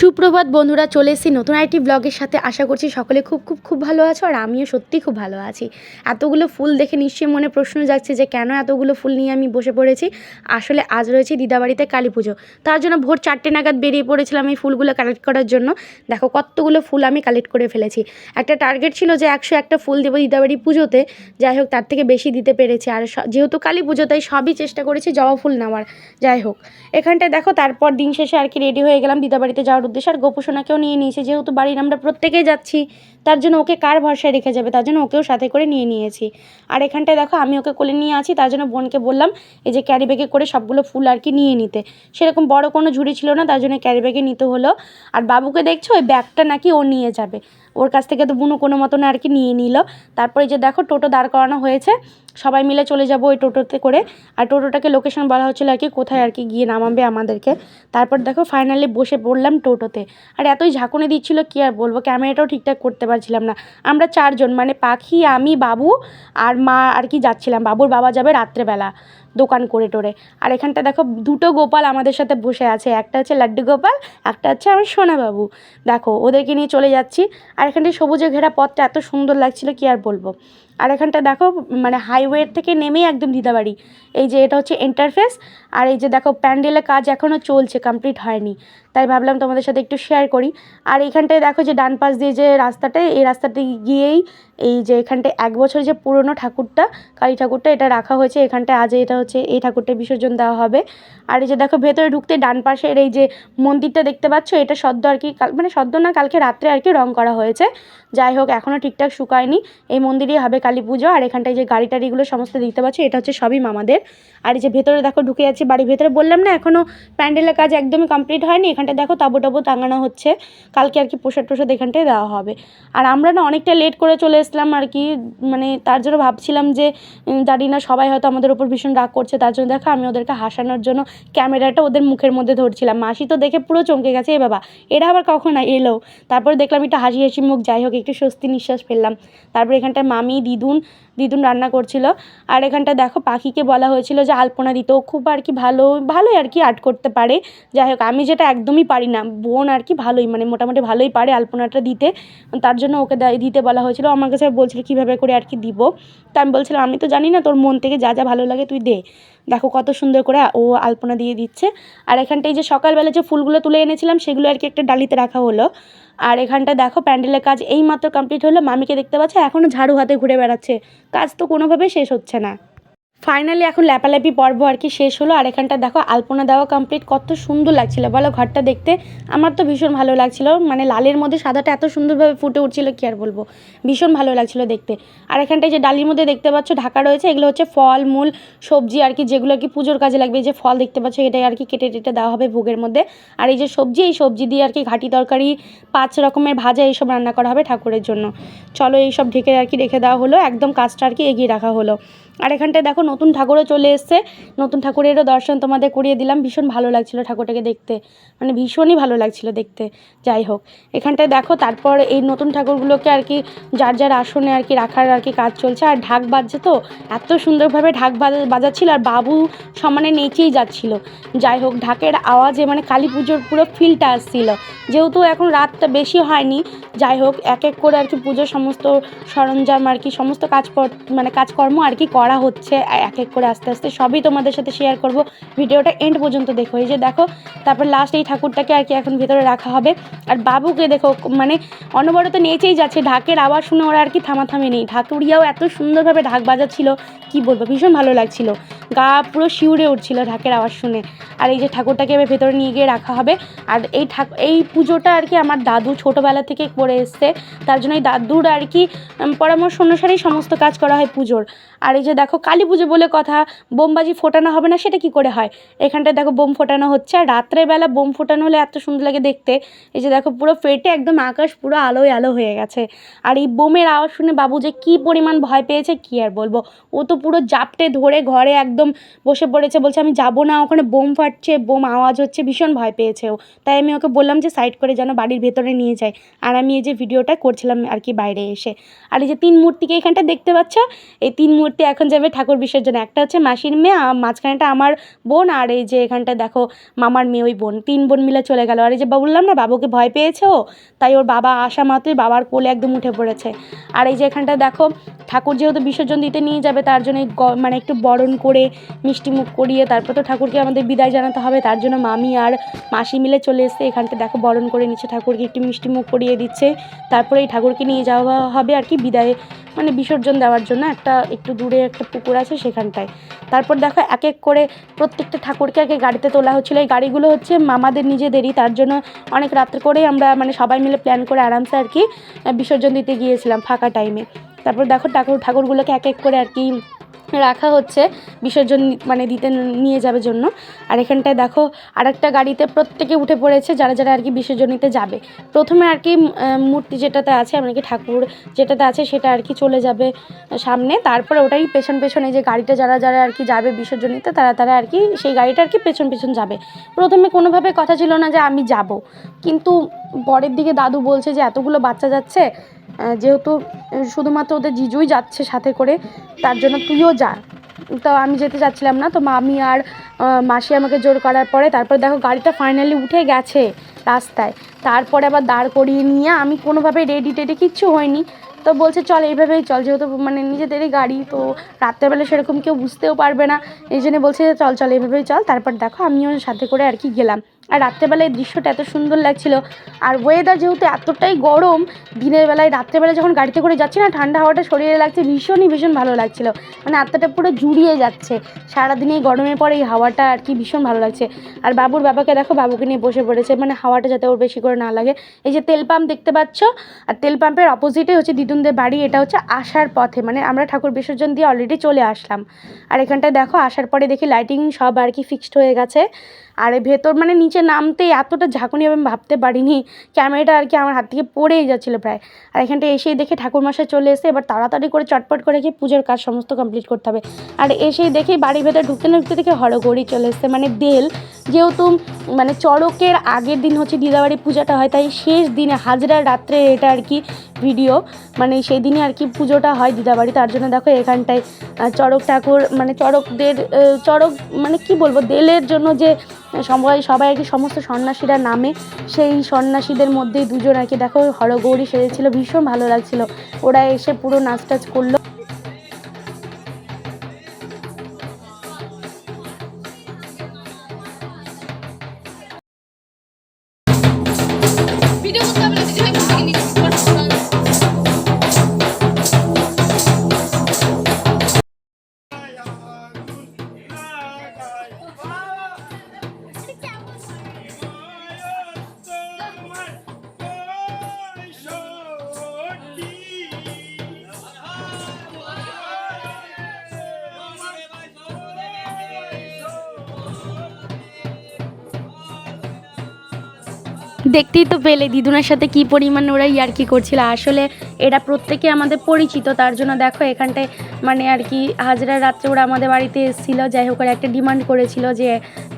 সুপ্রভাত বন্ধুরা, চলে এসেছি নতুন একটি ব্লগের সাথে। আশা করছি সকলে খুব খুব খুব ভালো আছো আর আমিও সত্যি খুব ভালো আছি। এতগুলো ফুল দেখে নিশ্চয়ই মনে প্রশ্ন যাচ্ছে যে কেন এতগুলো ফুল নিয়ে আমি বসে পড়েছি? আসলে আজ রয়েছে দিদাবাড়িতে কালী পুজো। তার জন্য ভোর চারটে নাগাদ বেরিয়ে পড়েছিলাম এই ফুলগুলো কালেক্ট করার জন্য। দেখো কতগুলো ফুল আমি কালেক্ট করে ফেলেছি। একটা টার্গেট ছিল যে একশো একটা ফুল দেবো দিদাবাড়ি পুজোতে। যাই হোক, তার থেকে বেশি দিতে পেরেছি। আর যেহেতু কালী পুজো, তাই সবই চেষ্টা করেছি জবা ফুল নেওয়ার। যাই হোক, এখানটায় দেখো তারপর দিন শেষে আর কি রেডি হয়ে গেলাম দিদাবাড়িতে যাওয়ার উদ্দেশ্যে আর গোপুসোনাকেও নিয়ে নিয়েছে। যেহেতু বাড়ির আমরা প্রত্যেকেই যাচ্ছি তার জন্য ওকে কার ভরসায় রেখে যাবে? তার জন্য ওকেও সাথে করে নিয়ে নিয়েছি। আর এখানটায় দেখো, আমি ওকে কোলে নিয়ে আছি, তার জন্য বোনকে বললাম, এই যে ক্যারি ব্যাগে করে সবগুলো ফুল আর কি নিয়ে নিতে। সেরকম বড় কোনো ঝুড়ি ছিল না, তার জন্য ক্যারি ব্যাগে নিতে হলো। আর বাবুকে দেখছ, ওই ব্যাগটা নাকি ও নিয়ে যাবে। ওর কাছ থেকে তো বুনু কোনো মতন আর কি নিয়ে নিল। তারপরে যে দেখো, টোটো দাঁড় করানো হয়েছে। সবাই মিলে চলে যাব ওই টোটোতে করে। আর টোটোটাকে লোকেশন বলা হচ্ছিল আর কি, কোথায় আর কি গিয়ে নামাবে আমাদেরকে। তারপর দেখো ফাইনালি বসে পড়লাম টোটোতে। আর এতই ঝাঁকুনি দিচ্ছিল, কি আর বলব? ক্যামেরাটাও ঠিকঠাক করতে পারছিলাম না। আমরা চারজন মানে পাখি, আমি, বাবু আর মা আর কি যাচ্ছিলাম। বাবুর বাবা যাবে রাত্রেবেলা। দোকান করে টোরে। আর এখানটা দেখো, দুটো গোপাল আমাদের সাথে বসে আছে। একটা হচ্ছে লাড্ডু গোপাল, একটা হচ্ছে আমার সোনাবাবু। দেখো, ওদেরকে নিয়ে চলে যাচ্ছি। আর এখানটায় সবুজে ঘেরা পথটা এত সুন্দর লাগছিল, কি আর বলব? আর এখানটা দেখো মানে হাইওয়ের থেকে নেমেই একদম দিদাবাড়ি। এই যে এটা হচ্ছে ইন্টারফেস আর এই যে দেখো প্যান্ডেলের কাজ এখনও চলছে কমপ্লিট হয়নি। তাই ভাবলাম তোমাদের সাথে একটু শেয়ার করি। আর এখানটায় দেখো যে ডান পাশ দিয়ে যে রাস্তাটা, এই রাস্তাটি গিয়েই এই যে এখানটায় এক বছর যে পুরনো ঠাকুরটা, কালী ঠাকুরটা, এটা রাখা হয়েছে। এখানটায় আজ এটা হচ্ছে, এই ঠাকুরটা বিসর্জন দেওয়া হবে। আর এই যে দেখো, ভেতরে ঢুকতে ডান পাশের এই যে মন্দিরটা দেখতে পাচ্ছ, এটা সদ্য আর কি মানে সদ্য না, কালকে রাত্রে আর কি রং করা হয়েছে। যাই হোক এখনও ঠিকঠাক শুকায়নি। এই মন্দিরেই হবে কালী পুজো। আর এখানটায় যে গাড়ি টাড়িগুলো সমস্ত দেখতে পাচ্ছ, এটা হচ্ছে সবই মামাদের। আর এই যে ভেতরে দেখো, ঢুকে যাচ্ছি বাড়ির ভেতরে। বললাম না এখনও প্যান্ডেলের কাজ একদমই কমপ্লিট হয়নি। এখানটায় দেখো তাবু টাবু টাঙানো হচ্ছে। কালকে আর কি প্রসাদ টসাদ এখানটায় দেওয়া হবে। আর আমরা না অনেকটা লেট করে চলে এসলাম আর কি মানে তার জন্য ভাবছিলাম যে জানি না সবাই হয়তো আমাদের উপর ভীষণ রাগ করছে, তার জন্য দেখো আমি ওদেরকে হাসানোর জন্য ক্যামেরাটা ওদের মুখের মধ্যে ধরছিলাম। মাসি তো দেখে পুরো চমকে গেছে, এ বাবা, এরা আবার কখন এলো। তারপর দেখলাম একটু হাসি হাসি মুখ, যাই হোক, একটু স্বস্তি নিঃশ্বাস ফেললাম। তারপর এখানটায় মামি, দিদুন দিদুন রান্না করছিল। আর এখানটা দেখো পাখিকে বলা হয়েছিল যে, আলপনা দিতে খুব আর কি ভালো, ভালোই আর কি আর্ট করতে পারে। যাই হোক, আমি যেটা একদমই পারি না, বোন আর কি ভালোই মানে মোটামুটি ভালোই পারে আলপনাটা দিতে। তার জন্য ওকে দিতে বলা হয়েছিল। আমার কাছে বলছিল, কীভাবে করে আর কি দিব? তা আমি বলছিলাম, আমি তো জানি না, তোর মন থেকে যা যা ভালো লাগে তুই দে। দেখো কত সুন্দর করে ও আলপনা দিয়ে দিচ্ছে। আর এখানটায় যে সকালবেলা যে ফুলগুলো তুলে এনেছিলাম, সেগুলো আর কি একটা ডালিতে রাখা হলো। আর এখানটা দেখো, প্যান্ডেলের কাজ এই মাত্র কমপ্লিট হলো। মামিকে দেখতে পাচ্ছ এখনও ঝাড়ু হাতে ঘুরে বেড়াচ্ছে। কাজ তো কোনোভাবেই শেষ হচ্ছে না। ফাইনালি এখন ল্যাপালাপি পর্ব আর কি শেষ হলো। আর এখানটা দেখো, আলপনা দেওয়া কমপ্লিট কত সুন্দর লাগছিল। বলো ঘরটা দেখতে। আমার তো ভীষণ ভালো লাগছিল। মানে লালের মধ্যে সাদাটা এত সুন্দরভাবে ফুটে উঠছিল, কি আর বলব? ভীষণ ভালো লাগছিল দেখতে। আর এখানটায় যে ডালির মধ্যে দেখতে পাচ্ছ, ঢাকা রয়েছে। এগুলো হচ্ছে ফল, মূল, সবজি আর কি, যেগুলো আর কি পুজোর কাজে লাগবে। যে ফল দেখতে পাচ্ছ, এটাই আর কি কেটে টেটে দেওয়া হবে ভোগের মধ্যে। আর এই যে সবজি, এই সবজি দিয়ে আর কি ঘাটি তরকারি, পাঁচ রকমের ভাজা এইসব রান্না করা হবে ঠাকুরের জন্য। চলো এইসব ঢেকে আর কি রেখে দেওয়া হলো। একদম কাজটা আর কি এগিয়ে রাখা হলো। আর এখানটায় দেখো নতুন ঠাকুরও চলে এসছে। নতুন ঠাকুরেরও দর্শন তোমাদের করিয়ে দিলাম। ভীষণ ভালো লাগছিল ঠাকুরটাকে দেখতে। মানে ভীষণই ভালো লাগছিল দেখতে। যাই হোক, এখানটায় দেখো তারপর এই নতুন ঠাকুরগুলোকে আর কি যার যার আসনে আর কি রাখার আর কি কাজ চলছে। আর ঢাক বাজছে তো, এত সুন্দরভাবে ঢাক বাজা- বাজাচ্ছিল আর বাবু সমানে নেচেই যাচ্ছিল। যাই হোক, ঢাকের আওয়াজে মানে কালী পুজোর পুরো ফিলটা আসছিল। যেহেতু এখন রাতটা বেশি হয়নি, যাই হোক, এক এক করে আর কি পুজোর সমস্ত সরঞ্জাম আর কি সমস্ত কাজ মানে কাজকর্ম আর কি করা হচ্ছে, এক এক করে আস্তে আস্তে সবই তোমাদের সাথে শেয়ার করব। ভিডিওটা এন্ড পর্যন্ত দেখো। এই যে দেখো, তারপর লাস্ট এই ঠাকুরটাকে আর কি এখন ভেতরে রাখা হবে। আর বাবুকে দেখো মানে অনবরত নেচেই যাচ্ছে। ঢাকের আওয়াজ শুনে ওরা আর কি থামাথামি নেই। ঢাকুরিয়াও এত সুন্দরভাবে ঢাক বাজাচ্ছিল, কি বলব, ভীষণ ভালো লাগছিল। গা পুরো শিউরে উঠছিল ঢাকের আওয়াজ শুনে। আর এই যে ঠাকুরটাকে এবার ভেতরে নিয়ে গিয়ে রাখা হবে। আর এই ঠাকুর এই পুজোটা আর কি আমার দাদু ছোটোবেলা থেকে করে এসছে। তার জন্য এই দাদুর আর কি পরামর্শ অনুসারেই সমস্ত কাজ করা হয় পুজোর। আর এই যে দেখো কালী পুজো বলে কথা, বোমবাজি ফোটানো হবে না, সেটা কি করে হয়? এখানটায় দেখো বোম ফোটানো হচ্ছে, আর রাত্রেবেলা বোম ফোটানো হলে এত সুন্দর লাগে দেখতে। এই যে দেখো পুরো ফেটে একদম আকাশ পুরো আলোয় আলো হয়ে গেছে। আর এই বোমের আওয়াজ শুনে বাবু যে কী পরিমাণ ভয় পেয়েছে, কী আর বলব? ও তো পুরো জাপটে ধরে ঘরে একদম বসে পড়েছে, বলছে আমি যাব না, ওখানে বোম ফাটছে, বোম আওয়াজ হচ্ছে, ভীষণ ভয় পেয়েছে ও। তাই আমি ওকে বললাম যে সাইড করে যেন বাড়ির ভেতরে নিয়ে যায়। আর আমি এই যে ভিডিওটা করছিলাম আর কি বাইরে এসে। আর এই যে তিন মূর্তিকে এখানটা দেখতে পাচ্ছ? এই তিন মূর্তি এখন এখন যাবে ঠাকুর বিসর্জনে একটা হচ্ছে মাসির মেয়ে মাঝখানেটা আমার বোন, আর এই যে এখানটা দেখো মামার মেয়ে, ওই বোন। তিন বোন মিলে চলে গেল। আর এই যে বললাম না, বাবুকে ভয় পেয়েছে ও, তাই ওর বাবা আসা মাত্রই বাবার কোলে একদম উঠে পড়েছে। আর এই যে এখানটা দেখো, ঠাকুর যেহেতু বিসর্জন দিতে নিয়ে যাবে, তার জন্য মানে একটু বরণ করে, মিষ্টি মুখ করিয়ে তারপর তো ঠাকুরকে আমাদের বিদায় জানাতে হবে। তার জন্য মামি আর মাসি মিলে চলে এসছে। এখানটা দেখো বরণ করে নিচ্ছে। ঠাকুরকে একটু মিষ্টি মুখ করিয়ে দিচ্ছে। তারপরে এই ঠাকুরকে নিয়ে যাওয়া হবে আর কি, বিদায় মানে বিসর্জন দেওয়ার জন্য একটা একটু দূরে একটা পুকুর আছে সেখানটায়। তারপর দেখো এক এক করে প্রত্যেকটা ঠাকুরকে আগে গাড়িতে তোলা হচ্ছিল। এই গাড়িগুলো হচ্ছে মামাদের নিজেদেরই, তার জন্য অনেক রাত্রে করেই আমরা মানে সবাই মিলে প্ল্যান করে আরামসে আর কি বিসর্জন দিতে গিয়েছিলাম ফাঁকা টাইমে তারপর দেখো ঠাকুর, ঠাকুরগুলোকে এক এক করে আর কি রাখা হচ্ছে, বিসর্জন মানে দিতে নিয়ে যাবে জন্য। আর এখানটায় দেখো, আরেকটা গাড়িতে প্রত্যেকে উঠে পড়েছে, যারা যারা আর কি বিসর্জন নিতে যাবে। প্রথমে আর কি মূর্তি যেটাতে আছে মানে কি ঠাকুর যেটাতে আছে, সেটা আর কি চলে যাবে সামনে। তারপরে ওটাই পেছন পেছনে যে গাড়িটা যারা যারা আর কি যাবে বিসর্জন নিতে তারা তারা আর কি সেই গাড়িটা আর কি পেছন পেছন যাবে। প্রথমে কোনোভাবে কথা ছিল না যে আমি যাব। কিন্তু পরের দিকে দাদু বলছে যে, এতগুলো বাচ্চা যাচ্ছে যেহেতু শুধুমাত্র ওদের জিজুই যাচ্ছে সাথে করে, তার জন্য তুইও যা। তো আমি যেতে চাচ্ছিলাম না, তো মামি আর মাসি আমাকে জোর করার পরে, তারপর দেখো গাড়িটা ফাইনালি উঠে গেছে রাস্তায়। তারপরে আবার দাঁড় করিয়ে নিয়ে আমি কোনোভাবে রেডি টেডি কিচ্ছু হয়নি। তো বলছে, চল, এইভাবেই চল, যেহেতু মানে নিজেদেরই গাড়ি, তো রাত্রেবেলা সেরকম কেউ বুঝতেও পারবে না। এই জন্য বলছে চল চল, এইভাবেই চল। তারপর দেখো আমিও সাথে করে আর কি গেলাম। আর রাত্রেবেলায় দৃশ্যটা এত সুন্দর লাগছিল। আর ওয়েদার যেহেতু এতটাই গরম, দিনের বেলায় রাত্রেবেলায় যখন গাড়িতে করে যাচ্ছি না, ঠান্ডা হাওয়াটা শরীরে লাগছে, ভীষণই ভীষণ ভালো লাগছিল। মানে আত্মাটা পুরো জুড়িয়ে যাচ্ছে। সারাদিন এই গরমের পরে এই হাওয়াটা আর কি ভীষণ ভালো লাগছে। আর বাবুর বাবাকে দেখো, বাবুকে নিয়ে বসে পড়েছে। মানে হাওয়াটা যাতে ওর বেশি করে না লাগে। এই যে তেল পাম্প দেখতে পাচ্ছ? আর তেল পাম্পের অপোজিটে হচ্ছে দিদুনদের বাড়ি, এটা হচ্ছে আসার পথে। মানে আমরা ঠাকুর বিসর্জন দিয়ে অলরেডি চলে আসলাম। আর এখানটায় দেখো, আসার পরে দেখি লাইটিং সব আর কি ফিক্সড হয়ে গেছে। আর ভেতর মানে নিচে নামতেই এতটা ঝাঁকুনি আমি ভাবতে পারিনি। ক্যামেরাটা আর কি আমার হাত থেকে পড়েই যাচ্ছিল প্রায়। আর এখানটা এসেই দেখে ঠাকুরমশাই চলে এসে এবার তাড়াতাড়ি করে চটপট করে গিয়ে পুজোর কাজ সমস্ত কমপ্লিট করতে হবে। আর এসেই দেখে বাড়ির ভেতর ঢুকতে না ঢুকতে দেখে হরগৌরী চলে এসছে। মানে দেল, যেহেতু মানে চড়কের আগের দিন হচ্ছে দিদাবাড়ি পূজাটা হয়, তাই শেষ দিনে হাজরার রাত্রে এটা আর কি ভিডিও মানে সেই দিনে আর কি পুজোটা হয় দিদাবাড়ি। তার জন্য দেখো এখানটায় চড়ক ঠাকুর মানে চড়কদের চড়ক মানে কি বলব, দেলের জন্য যে সবাই সবাই আর কি সমস্ত সন্ন্যাসীরা নামে সেই সন্ন্যাসীদের মধ্যেই দুজন আর কি, দেখো হরগৌরী সেজেছিল, ভীষণ ভালো লাগছিল। ওরা এসে পুরো নাচ টাচ করল। দেখতেই তো পেলে দিদুনার সাথে কি পরিমাণ ওরা ইয়ার্কি করছিল। আসলে এরা প্রত্যেকে আমাদের পরিচিত, তার জন্য দেখো এখানটায় মানে আর কি হাজরা রাত্রে ওরা আমাদের বাড়িতে এসেছিল, যাই হোক ওরা একটা ডিমান্ড করেছিল যে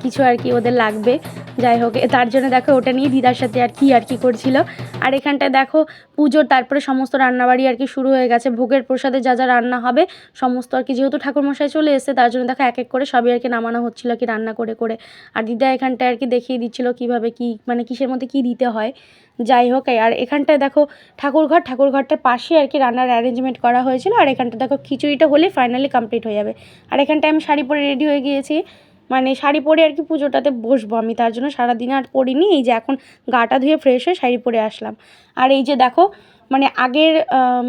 কিছু আর কি ওদের লাগবে, যাই হোক তার জন্য দেখো ওটা নিয়ে দিদার সাথে আর কি আর কি করছিল। আর এখানটায় দেখো পুজোর তারপরে সমস্ত রান্নাবাড়ি আর কি শুরু হয়ে গেছে, ভোগের প্রসাদে যা যা রান্না হবে সমস্ত আর কি, যেহেতু ঠাকুরমশাই চলে এসেছে, তার জন্য দেখো এক এক করে সবই আর কি নামানো হচ্ছিল কি রান্না করে করে। আর দিদা এখানটায় আর কি দেখিয়ে দিচ্ছিল কীভাবে কি মানে কিসের মধ্যে কি দিতে হয়, যাই হোক, আর এখানটায় দেখো ঠাকুরঘর ঠাকুরঘর ঠাকুরঘরটার পাশে আর কি রান্নার অ্যারেঞ্জমেন্ট করা হয়েছিল, আর এখানটা দেখো খিচুড়িটা হলে ফাইনালি কমপ্লিট হয়ে যাবে। আর এখানটায় আমি শাড়ি পরে রেডি হয়ে গিয়েছি। মানে শাড়ি পরে আর কি পুজোটাতে বসবো আমি, তার জন্য সারাদিন আর পরিনি। এই যে এখন গাটা ধুয়ে ফ্রেশ হয়ে শাড়ি পরে আসলাম। আর এই যে দেখো মানে আগের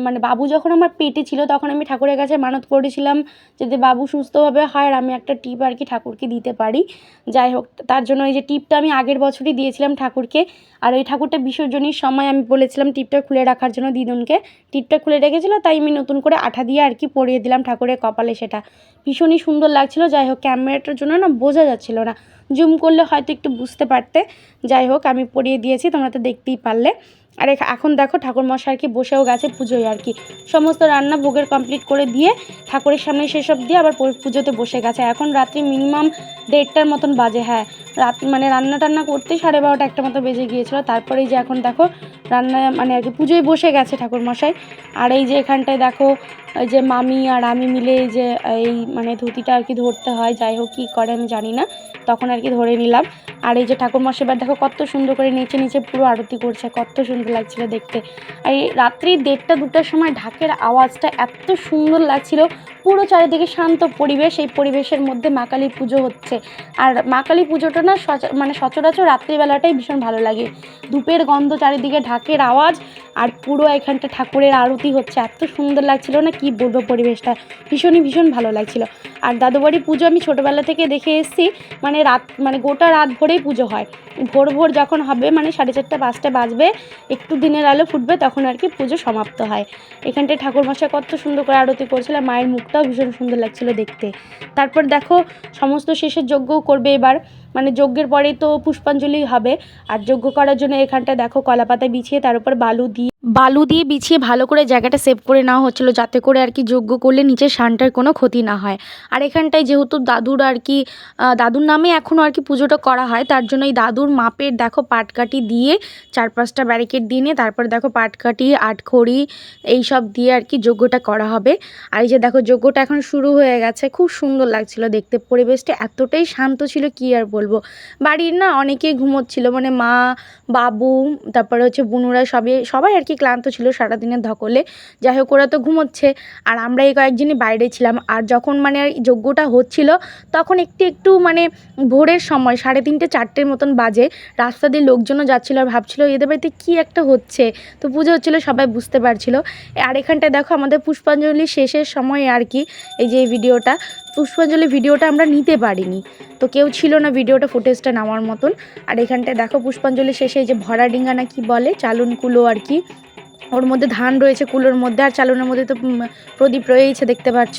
মানে বাবু যখন আমার পেটে ছিল, তখন আমি ঠাকুরের কাছে মানত করেছিলাম যাতে বাবু সুস্থভাবে হয় আর আমি একটা টিপ আর কি ঠাকুরকে দিতে পারি। যাই হোক, তার জন্য এই যে টিপটা আমি আগের বছরই দিয়েছিলাম ঠাকুরকে। আর ওই ঠাকুরটা বিসর্জনের সময় আমি বলেছিলাম টিপটা খুলে রাখার জন্য দিদুনকে। টিপটা খুলে রেখেছিল, তাই আমি নতুন করে আঠা দিয়ে আর কি পরিয়ে দিলাম ঠাকুরের কপালে সেটা। ভীষণই সুন্দর লাগছিল, যাই হোক, ক্যামেরাটার জন্য না বোঝা যাচ্ছিল না। জুম করলে হয়তো একটু বুঝতে পারতে। যাই হোক, আমি পরিয়ে দিয়েছি, তোমরা তো দেখতেই পারলে। আর এখ- এখন দেখো ঠাকুর মশাই আর কি বসেও গেছে পুজোয় আর কি। সমস্ত রান্না ভোগের কমপ্লিট করে দিয়ে ঠাকুরের সামনে সেসব দিয়ে আবার পুজোতে বসে গেছে। এখন রাত্রি মিনিমাম দেড়টার মতন বাজে হ্যাঁ। রাত মানে রান্না টান্না করতে সাড়ে বারোটা একটা মতো বেজে গিয়েছিল। তারপরেই যে এখন দেখো রান্না মানে আর কি পুজোয় বসে গেছে ঠাকুর মশাই আর এই যে এখানটায় দেখো ওই যে মামি আর আমি মিলে এই যে, এই মানে ধুতিটা আর কি ধরতে হয়, যাই হোক কী করে আমি জানি না, তখন আর কি ধরে নিলাম। আর এই যে ঠাকুর মশাইবার দেখো কত সুন্দর করে নিচে নিচে পুরো আরতি করছে, কত সুন্দর লাগছিল দেখতে। আর এই রাত্রি দেড়টা দুটার সময় ঢাকের আওয়াজটা এত সুন্দর লাগছিল, পুরো চারিদিকে শান্ত পরিবেশ, এই পরিবেশের মধ্যে মা কালী পুজো হচ্ছে। আর মা কালী পুজোটা না মানে সচরাচর রাত্রিবেলাটাই ভীষণ ভালো লাগে। ধূপের গন্ধ, চারিদিকে ঢাকের আওয়াজ, আর পুরো এখানটা ঠাকুরের আরতি হচ্ছে। এত সুন্দর লাগছিল না কি বলব পরিবেশটা ভীষণই ভীষণ ভালো লাগছিল। আর দাদুবাড়ি পুজো আমি ছোটোবেলা থেকে দেখে এসেছি মানে রাত মানে গোটা রাত ভরেই পুজো হয়। ভোর ভোর যখন হবে মানে সাড়ে চারটে, পাঁচটা বাজবে, একটু দিনের আলো ফুটবে, তখন আর কি পুজো সমাপ্ত হয়। এখানটায় ঠাকুরমশাই কত সুন্দর করে আরতি করছিল, আর মায়ের মুখটাও ভীষণ সুন্দর লাগছিল দেখতে। তারপর দেখো, সমস্ত শেষের যজ্ঞও করবে এবার। মানে যজ্ঞের পরেই তো পুষ্পাঞ্জলি হবে, আর যজ্ঞ করার জন্য এখানটা দেখো কলাপাতা বিছিয়ে, তার উপর বালু দিয়ে বালু দিয়ে বিছিয়ে ভালো করে জায়গাটা সেভ করে নেওয়া হচ্ছিল, যাতে করে আর কি যজ্ঞ করলে নিচের শানটার কোনো ক্ষতি না হয়। আর এখানটায় যেহেতু দাদুর আর কি দাদুর নামে এখনও আর কি পুজোটা করা হয়, তার জন্য এই দাদুর মাপের দেখো পাটকাঠি দিয়ে চার পাঁচটা ব্যারিকেড দিয়ে নিয়ে তারপরে দেখো পাটকাঠি, আটখড়ি এই সব দিয়ে আর কি যজ্ঞটা করা হবে। আর এই যে দেখো যজ্ঞটা এখন শুরু হয়ে গেছে, খুব সুন্দর লাগছিল দেখতে, পরিবেশটা এতটাই শান্ত ছিল কি আর বলব। বাড়ির না অনেকেই ঘুমোচ্ছিল মানে মা, বাবু, তারপরে হচ্ছে বুনুরা সবই, সবাই আর কি ক্লান্ত ছিল সারাদিনের ধকলে। যাই হোক, ওরা তো ঘুমোচ্ছে। আর আমরা এই কয়েকজনই বাইরে ছিলাম। আর যখন মানে যজ্ঞটা হচ্ছিল, তখন একটু একটু মানে ভোরের সময়, সাড়ে তিনটে, চারটের মতন বাজে। রাস্তা দিয়ে লোকজনও যাচ্ছিল আর ভাবছিল, এদের বাড়িতে কী একটা হচ্ছে? তো পুজো হচ্ছিল, সবাই বুঝতে পারছিল। আর এখানটায় দেখো, আমাদের পুষ্পাঞ্জলি শেষের সময় আর কি, এই যে ভিডিওটা। পুষ্পাঞ্জলি ভিডিওটা আমরা নিতে পারিনি। তো কেউ ছিল না ভিডিওটা ফুটেজটা নেওয়ার মতন। আর এখানটায় দেখো পুষ্পাঞ্জলি শেষে এই যে ভরা ডিঙ্গা না কি বলে, চালুন কুলো আর কি। ওর মধ্যে ধান রয়েছে, কুলোর মধ্যে আর চালনের মধ্যে তো প্রদীপ রয়েইছে দেখতে পাচ্ছ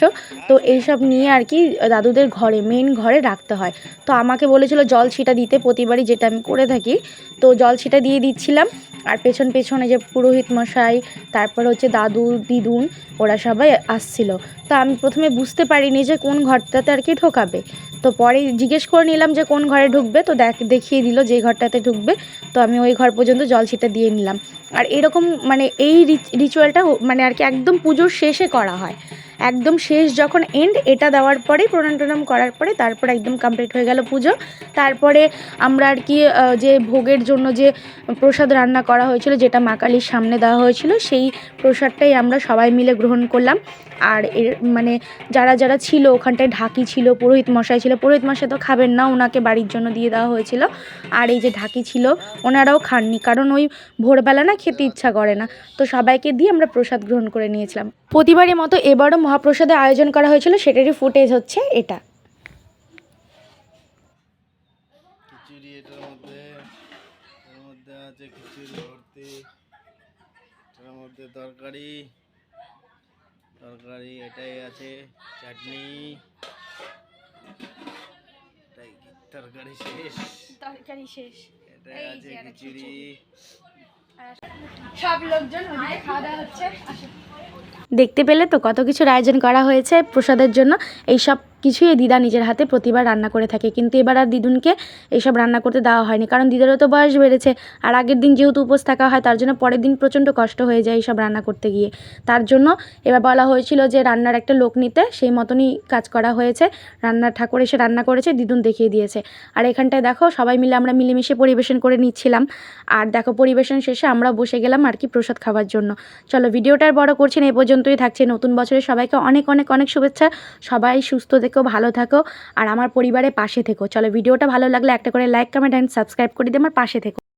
তো এইসব নিয়ে আর কি দাদুদের ঘরে মেন ঘরে রাখতে হয়। তো আমাকে বলেছিল জল ছিটা দিতে প্রতিবারই যেটা আমি করে থাকি। তো জল ছিটা দিয়ে দিচ্ছিলাম। আর পেছন পেছনে যে পুরোহিত মশাই, তারপর হচ্ছে দাদু, দিদুন, ওরা সবাই আসছিল। তো আমি প্রথমে বুঝতে পারিনি যে কোন ঘরটাতে আর কি ঢোকাবে। তো পরে জিজ্ঞেস করে নিলাম যে কোন ঘরে ঢুকবে, তো দেখ, দেখিয়ে দিল যে ঘরটাতে ঢুকবে। তো আমি ওই ঘর পর্যন্ত জল ছিটা দিয়ে নিলাম। আর এরকম মানে এই রিচুয়ালটা মানে আর কি একদম পুজোর শেষে করা হয়। একদম শেষ যখন এন্ড এটা দেওয়ার পরেই প্রণাম টনাম করার পরে, তারপর একদম কমপ্লিট হয়ে গেল পুজো। তারপরে আমরা আর কি যে ভোগের জন্য যে প্রসাদ রান্না করা হয়েছিল, যেটা মা কালীর সামনে দেওয়া হয়েছিল, সেই প্রসাদটাই আমরা সবাই মিলে গ্রহণ করলাম। আর এর মানে যারা যারা ছিল, ওখানটায় ঢাকি ছিল, পুরোহিত মশাই ছিল, পুরোহিত মশাই তো খাবেন না, ওনাকে বাড়ির জন্য দিয়ে দেওয়া হয়েছিল। আর এই যে ঢাকি ছিল, ওনারাও খাননি, কারণ ওই ভোরবেলা না খেতে ইচ্ছা করে না। তো সবাইকে দিয়ে আমরা প্রসাদ গ্রহণ করে নিয়েছিলাম। প্রতিবারের মতো এবারও মহাপ্রসাদের আয়োজন করা হয়েছিল, সেটারই ফুটেজ হচ্ছে এটা। মধ্যে আছে খিচুড়ি, ভর্তি মধ্যে তরকারি। তরকারি এটাই আছে চাটনি। এটাই তরকারি শেষ। তরকারি শেষ। এটাই আছে খিচুড়ি। সব লোকজন খাওয়া দাওয়া হচ্ছে দেখতে পেলে তো কত কিছুর আয়োজন করা হয়েছে প্রসাদের জন্য। এই সব কিছুই দিদা নিজের হাতে প্রতিবার রান্না করে থাকে। কিন্তু এবার আর দিদুনকে এইসব রান্না করতে দেওয়া হয়নি। কারণ দিদারও তো বয়স বেড়েছে আর আগের দিন যেহেতু উপোস থাকা হয়, তার জন্য পরের দিন প্রচণ্ড কষ্ট হয়ে যায় এইসব রান্না করতে গিয়ে। তার জন্য এবার বলা হয়েছিল যে রান্নার একটা লোক নিতে, সেই মতনই কাজ করা হয়েছে। রান্নার ঠাকুর এসে রান্না করেছে, দিদুন দেখিয়ে দিয়েছে। আর এখানটায় দেখো, সবাই মিলে আমরা মিলেমিশে পরিবেশন করে নিচ্ছিলাম। আর দেখো, পরিবেশন শেষে আমরা বসে গেলাম আর কি প্রসাদ খাওয়ার জন্য। চলো, ভিডিওটা আর বড় করছি না এই পর্যন্তই থাকছে। নতুন বছরে সবাইকে অনেক অনেক অনেক শুভেচ্ছা। সবাই সুস্থ থেকো ভালো থাকো আর আমার পরিবারের পাশে থেকো। চলো, ভিডিওটা ভালো লাগলে একটা করে লাইক কমেন্ট অ্যান্ড সাবস্ক্রাইব করে দিয়ে আমার পাশে থেকো।